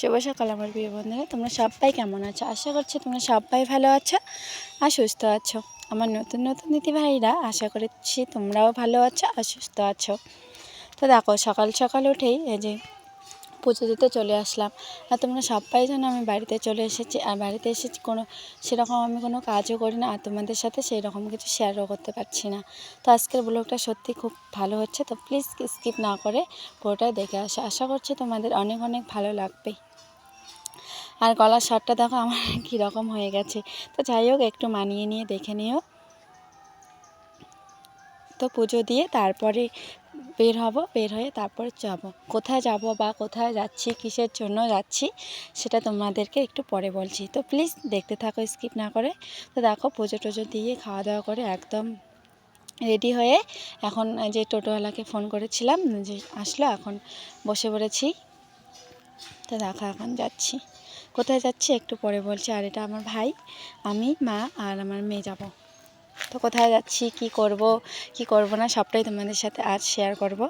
সকাল আমার প্রিয় বন্ধুরা। তোমরা সবাই কেমন আছো? আশা করছি তোমরা সবাই ভালো আছো আর সুস্থ আছো। আমার নতুন নতুন দিদি ভাইরা, আশা করছি তোমরাও ভালো আছো আর সুস্থ আছো। তো দেখো, সকাল সকাল উঠেই এই যে পুজো দিতে চলে আসলাম। আর তোমরা সবাই জানো আমি বাড়িতে চলে এসেছি। আর বাড়িতে এসেছি কোনো, সেরকম আমি কোনো কাজও করি না। আর তোমাদের সাথে সেই রকম কিছু শেয়ারও করতে পারছি না। তো আজকের ব্লগটা সত্যি খুব ভালো হচ্ছে। তো প্লিজ স্কিপ না করে পুরোটাই দেখে আসো। আশা করছি তোমাদের অনেক অনেক ভালো লাগবে আর গলার শটটা দেখো আমার কীরকম হয়ে গেছে। তো যাই হোক, একটু মানিয়ে নিয়ে দেখে নিও। তো পুজো দিয়ে তারপরে বের হব, বের হয়ে তারপরে যাব। কোথায় যাব বা কোথায় যাচ্ছি, কিসের জন্য যাচ্ছি, সেটা তোমাদেরকে একটু পরে বলছি। তো প্লিজ দেখতে থাকো স্কিপ না করে। তো দেখো, পুজো টুজো দিয়ে খাওয়া দাওয়া করে একদম রেডি হয়ে এখন যে টোটোওয়ালাকে ফোন করেছিলাম, যে আসলো, এখন বসে পড়েছি। তো দেখো, এখন যাচ্ছি। কোথায় যাচ্ছি একটু পরে বলছি, আর এটা আমার ভাই, আমি, মা আর আমার মেয়ে যাব। তো কোথায় যাচ্ছি, কি করব কি করব না, সবটাই তোমাদের সাথে আজ শেয়ার করব।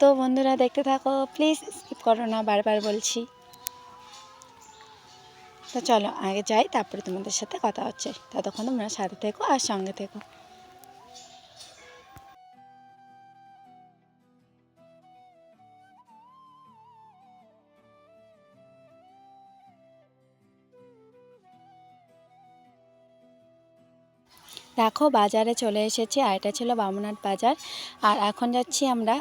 তো বন্ধুরা দেখতে থাকো প্লিজ স্কিপ করো না, বারবার বলছি। তো চলো, আগে যাই, তারপরে তোমাদের সাথে কথা হচ্ছে। ততক্ষণ তোমরা সাথে থেকো আর সঙ্গে থেকো। দেখো বাজারে চলে এসেছি আর এটা ছিল বামুনহাট বাজার। আর এখন যাচ্ছি আমরা,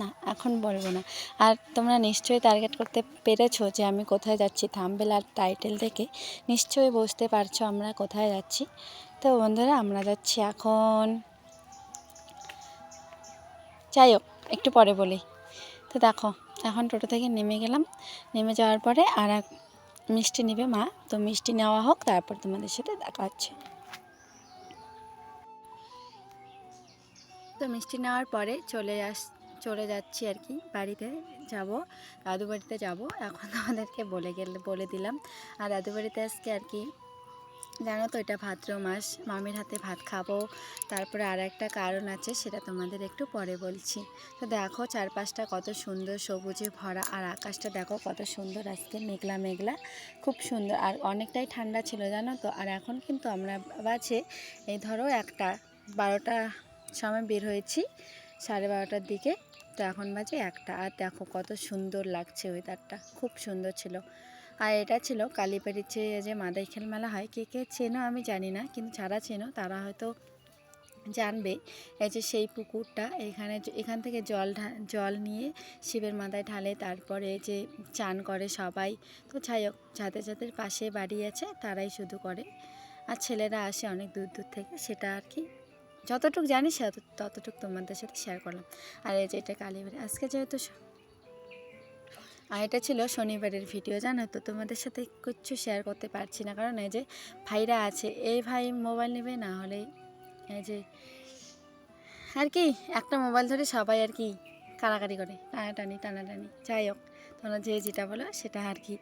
না, এখন বলব না। আর তোমরা নিশ্চয়ই টার্গেট করতে পেরেছ যে আমি কোথায় যাচ্ছি থাম্বেল আর টাইটেল থেকে নিশ্চয়ই বুঝতে পারছ আমরা কোথায় যাচ্ছি। তো বন্ধুরা, আমরা যাচ্ছি এখন। যাই হোক, একটু পরে বলি। তো দেখো, এখন টোটো থেকে নেমে গেলাম। নেমে যাওয়ার পরে আর মিষ্টি নেবে মা। তো মিষ্টি নেওয়া হোক, তারপর তোমাদের সাথে দেখা হচ্ছে। তো মিষ্টি নেওয়ার পরে চলে আস, চলে যাচ্ছি আর কি, বাড়িতে যাব দাদু বাড়িতে যাব। এখন আমাদেরকে বলে গেলে, বলে দিলাম। আর দাদু বাড়িতে আজকে আর কি, জানো তো এটা ভাদ্র মাস, মামির হাতে ভাত খাব। তারপরে আর একটা কারণ আছে, সেটা তোমাদের একটু পরে বলছি। তো দেখো চারপাশটা কত সুন্দর সবুজে ভরা, আর আকাশটা দেখো কত সুন্দর আজকে মেঘলা মেঘলা, খুব সুন্দর। আর অনেকটাই ঠান্ডা ছিল, জানো তো। আর এখন কিন্তু আমরা বাজে, এই ধরো একটা বারোটা সময় বের হয়েছি সাড়ে বারোটার দিকে। তো এখন বাজে একটা। আর দেখো কত সুন্দর লাগছে ওয়েদারটা খুব সুন্দর ছিল। আর এটা ছিল কালীবাড়ির যে যে মাদাইখাল মেলা হয়, কে কে চেনো আমি জানি না, কিন্তু যারা চেনো তারা হয়তো জানবে। এই যে সেই পুকুরটা, এখানে এখান থেকে জল জল নিয়ে শিবের মাথায় ঢালে তারপরে যে চান করে সবাই। তো যাই হোক, যাদের যাদের পাশে বাড়ি আছে তারাই শুধু করে। আর ছেলেরা আসে অনেক দূর দূর থেকে, সেটা আর কি। যতটুকু জানি ততটুকু তোমাদের সাথে শেয়ার করলাম। আর এই যে এটা কালীবাড়ি আজকে যেহেতু আর এটা ছিল শনিবারের ভিডিও জানো তো? তোমাদের সাথে কিচ্ছু শেয়ার করতে পারছি না। কারণ এই যে ভাইরা আছে, এই ভাই মোবাইল নেবে না হলে এই যে আর কি, একটা মোবাইল ধরে সবাই আর কি কাড়াকাড়ি করে, টানাটানি টানাটানি। যাই হোক, তোমরা যে যেটা বলো সেটা আর কি।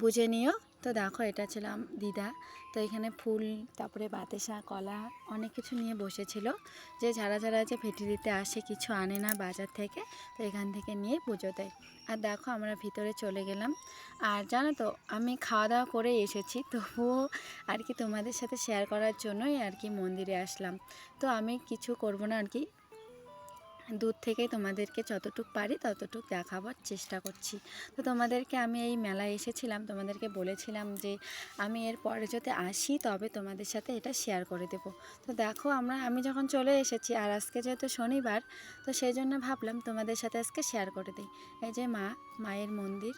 বুঝে নিও। তো দেখো এটা ছিল আম- দিদা। তো এখানে ফুল, তারপরে বাতাসা, কলা অনেক কিছু নিয়ে বসেছিল। যে যারা যারা যে ভেটি দিতে আসে কিছু আনে না বাজার থেকে, তো এখান থেকে নিয়ে পুজো দেয়। আর দেখো আমরা ভিতরে চলে গেলাম। আর জানো তো, আমি খাওয়া দাওয়া করে এসেছি, তবুও আর কি তোমাদের সাথে শেয়ার করার জন্যই আর কি মন্দিরে আসলাম। তো আমি কিছু করব না আর কি দূর থেকে তোমাদেরকে যতটুক পারি ততটুক দেখাবার চেষ্টা করছি। তো তোমাদেরকে আমি এই মেলায় এসেছিলাম, তোমাদেরকে বলেছিলাম যে আমি এর পরে যদি আসি তবে তোমাদের সাথে এটা শেয়ার করে দেব। তো দেখো আমরা, আমি যখন চলে এসেছি আর আজকে যেহেতু শনিবার, তো সেই জন্য ভাবলাম তোমাদের সাথে আজকে শেয়ার করে দিই। এই যে মা, মায়ের মন্দির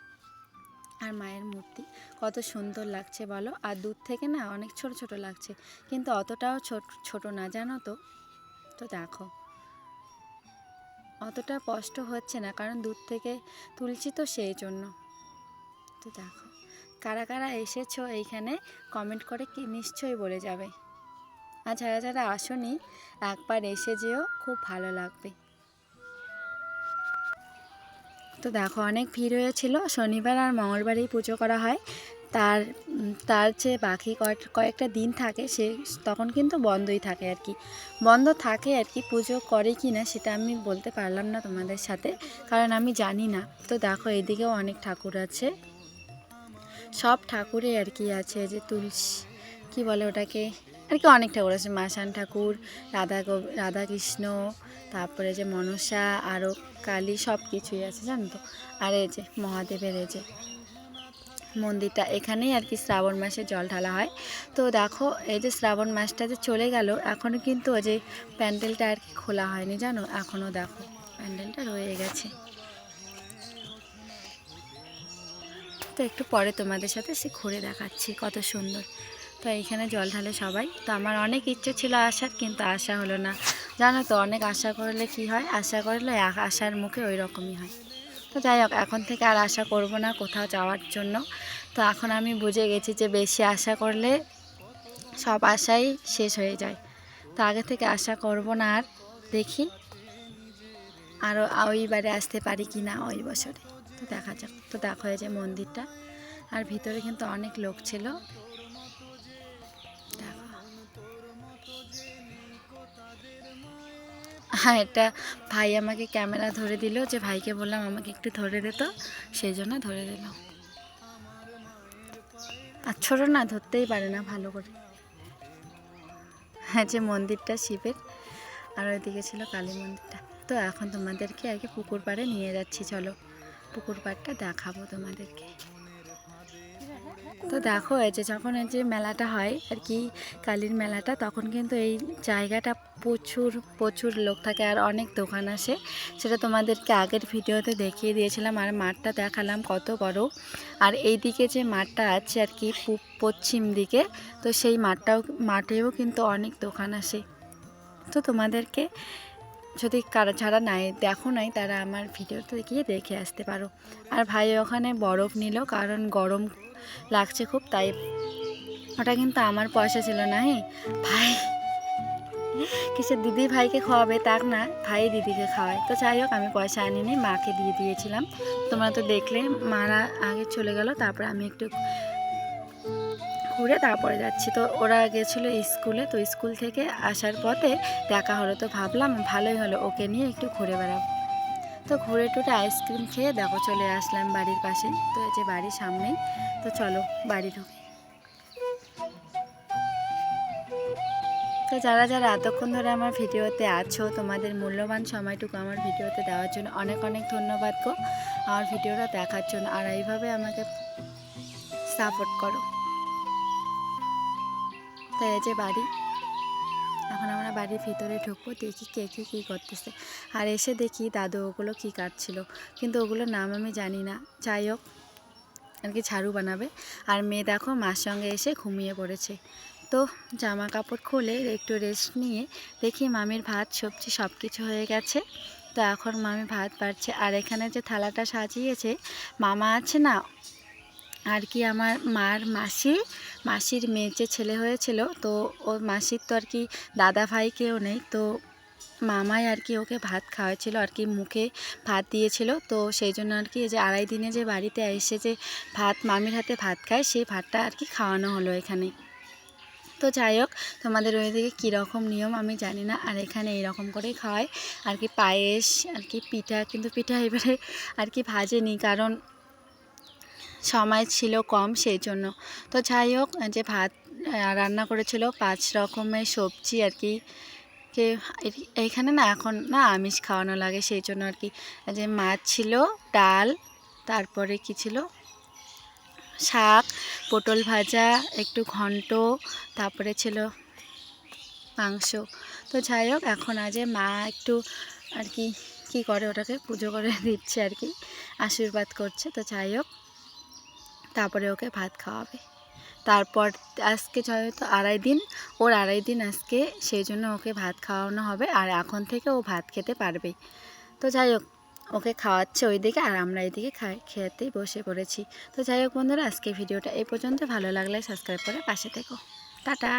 আর মায়ের মূর্তি, কত সুন্দর লাগছে বলো? আর দূর থেকে না অনেক ছোট ছোট লাগছে, কিন্তু অতটাও ছোট ছোট না, জানো তো? তো দেখো। অতটা কষ্ট হচ্ছে না, কারণ দূর থেকে তুলছি তো সেই জন্য। তো দেখো, কারা কারা এসেছ এইখানে কমেন্ট করে কি নিশ্চয়ই বলে যাবে। আর যারা যারা আসনি, একবার এসে যেও, খুব ভালো লাগবে। তো দেখো, অনেক ভিড় হয়েছিল। শনিবার আর মঙ্গলবারেই পুজো করা হয়। তার তার যে বাকি কয়েক, কয়েকটা দিন থাকে সে তখন কিন্তু বন্ধই থাকে আর কি। বন্ধ থাকে আর কি, পুজো করে কি না সেটা আমি বলতে পারলাম না তোমাদের সাথে, কারণ আমি জানি না। তো দেখো, এদিকেও অনেক ঠাকুর আছে। সব ঠাকুরে আর কি আছে যে তুলসী, কী বলে ওটাকে? আর কি অনেক ঠাকুর আছে, মাসান ঠাকুর, রাধা রাধাকৃষ্ণ, তারপরে যে মনসা, আরও কালী সব কিছুই আছে জানো তো। আর এই যে মহাদেবের এই যে মন্দিরটা এখানেই আর কি শ্রাবণ মাসে জল ঢালা হয়। তো দেখো, এই যে শ্রাবণ মাসটা যে চলে গেল এখনও কিন্তু ওই যে প্যান্ডেলটা আর কি খোলা হয়নি, জানো? এখনও দেখো, প্যান্ডেলটা রয়ে গেছে। তো একটু পরে তোমাদের সাথে সে ঘুরে দেখাচ্ছি, কত সুন্দর। তো এইখানে জল ঢালে সবাই। তো আমার অনেক ইচ্ছে ছিল আসার, কিন্তু আশা হলো না। জানো তো, অনেক আশা করলে কি হয়? আশা করলে আশার মুখে ওই রকমই হয়। যাই হোক, এখন থেকে আর আশা করব না কোথাও যাওয়ার জন্য। তো এখন আমি বুঝে গেছি যে বেশি আশা করলে সব আশাই শেষ হয়ে যায়। তো আগে থেকে আশা করব না আর, দেখি আরও ওইবারে আসতে পারি কি না ওই বছরে। তো দেখা যাক, তো দেখো এই যে মন্দিরটা। আর ভিতরে কিন্তু অনেক লোক ছিল। হ্যাঁ এটা ভাই আমাকে ক্যামেরা ধরে দিল যে, ভাইকে বললাম আমাকে একটু ধরে দিত সেই জন্য ধরে দিল। আর ছোটো না, ধরতেই পারে না ভালো করে। হ্যাঁ যে মন্দিরটা শিবের, আর ওইদিকে ছিল কালী মন্দিরটা। তো এখন তোমাদেরকে কি পুকুর পাড়ে নিয়ে যাচ্ছি, চলো। পুকুর পাড়টা দেখাবো তোমাদেরকে। তো দেখো, এই যে যখন এই যে মেলাটা হয় আর কি, কালীর মেলাটা, তখন কিন্তু এই জায়গাটা প্রচুর প্রচুর লোক থাকে আর অনেক দোকান আসে। সেটা তোমাদেরকে আগের ভিডিওতে দেখিয়ে দিয়েছিলাম আর মাঠটা দেখালাম কত বড়। আর এই দিকে যে মাঠটা আছে আর কি পশ্চিম দিকে, তো সেই মাঠটাও, মাঠেও কিন্তু অনেক দোকান আসে। তো তোমাদেরকে যদি কারা, যারা নাই, দেখো নাই, তারা আমার ভিডিওতে গিয়ে দেখে আসতে পারো। আর ভাই ওখানে বরফ নিল, কারণ গরম লাগছে খুব, তাই ওটা কিন্তু আমার পয়সা ছিল না হ্যাঁ ভাই কিসের দিদি ভাইকে খাওয়াবে, তাক না, ভাই দিদিকে খাওয়ায়। তো যাই হোক, আমি পয়সা আনিনি, মাকে দিয়ে দিয়েছিলাম। তোমরা তো দেখলে, মারা আগে চলে গেল, তারপরে আমি একটু ঘুরে তারপরে যাচ্ছি। তো ওরা গেছিল স্কুলে। তো স্কুল থেকে আসার পথে দেখা হলো। তো ভাবলাম ভালোই হলো ওকে নিয়ে একটু ঘুরে বেড়াবো। তো ঘুরে টুরে আইসক্রিম খেয়ে দেখো চলে আসলাম বাড়ির পাশে। তো এই যে বাড়ির সামনেই। তো চলো বাড়ি ঢুকি। তো যারা যারা এতক্ষণ ধরে আমার ভিডিওতে আছো, তোমাদের মূল্যবান সময়টুকু আমার ভিডিওতে দেওয়ার জন্য অনেক অনেক ধন্যবাদ গো। আমার ভিডিওটা দেখার জন্য। আর এইভাবে আমাকে সাপোর্ট করো। তো এই যে বাড়ি। এখন আমরা বাড়ির ভিতরে ঢুকবো, দেখি কে কে, কী করতেছে। আর এসে দেখি দাদু ওগুলো কী কাটছিল। কিন্তু ওগুলোর নাম আমি জানি না। যাই হোক, আর কি ঝাড়ু বানাবে। আর মেয়ে দেখো মার সঙ্গে এসে ঘুমিয়ে পড়েছে। তো জামা কাপড় খুলে একটু রেস্ট নিয়ে দেখি মামির ভাত, সবজি সব কিছু হয়ে গেছে। তো এখন মামি ভাত বাড়ছে। আর এখানে যে থালাটা সাজিয়েছে, মামা আছে না? আর কি আমার মার মাসি মাসির মেয়ে যে ছেলে হয়েছিল, তো ও মাসির তো আর কি দাদা ভাই কেউ নেই, তো মামাই আর কি ওকে ভাত খাওয়াচ্ছিল আর কি মুখে ভাত দিয়েছিল। তো সেই জন্য আর কি যে আড়াই দিনে যে বাড়িতে এসে যে ভাত, মামির হাতে ভাত খায়, সেই ভাতটা আর কি খাওয়ানো হলো এখানে। তো যাই হোক, তোমাদের ওইদিকে কীরকম নিয়ম আমি জানি না, আর এখানে এইরকম করেই খাওয়ায়। আর কি পায়েস, আর কি পিঠা, কিন্তু পিঠা এবারে আর কি ভাজেনি, কারণ সময় ছিল কম সেই জন্য। তো যাই হোক যে ভাত রান্না করেছিল পাঁচ রকমের সবজি আর কি। কে এই- এইখানে না এখন না আমিষ খাওয়ানো লাগে সেই জন্য আর কি। যে মাছ ছিল, ডাল, তারপরে কি ছিল? শাক, পটল ভাজা, একটু ঘন্ট, তারপরে ছিল মাংস। তো যাই হোক, এখন আজ মা একটু আর কি, কী করে ওটাকে পুজো করে দিচ্ছে আর কি, আশীর্বাদ করছে। তো যাই হোক তারপরে ওকে ভাত খাওয়াবে। তারপর আজকে হয়তো আড়াই দিন, ওর আড়াই দিন আজকে, সেই জন্য ওকে ভাত খাওয়ানো হবে আর এখন থেকে ও ভাত খেতে পারবে তো যাই হোক, ওকে খাওয়াচ্ছে ওইদিকে আর আমরা এইদিকে খাই খেতেই বসে পড়েছি। তো যাই হোক বন্ধুরা আজকে ভিডিওটা এই পর্যন্ত। ভালো লাগলে সাবস্ক্রাইব করে পাশে থেকো। টাটা!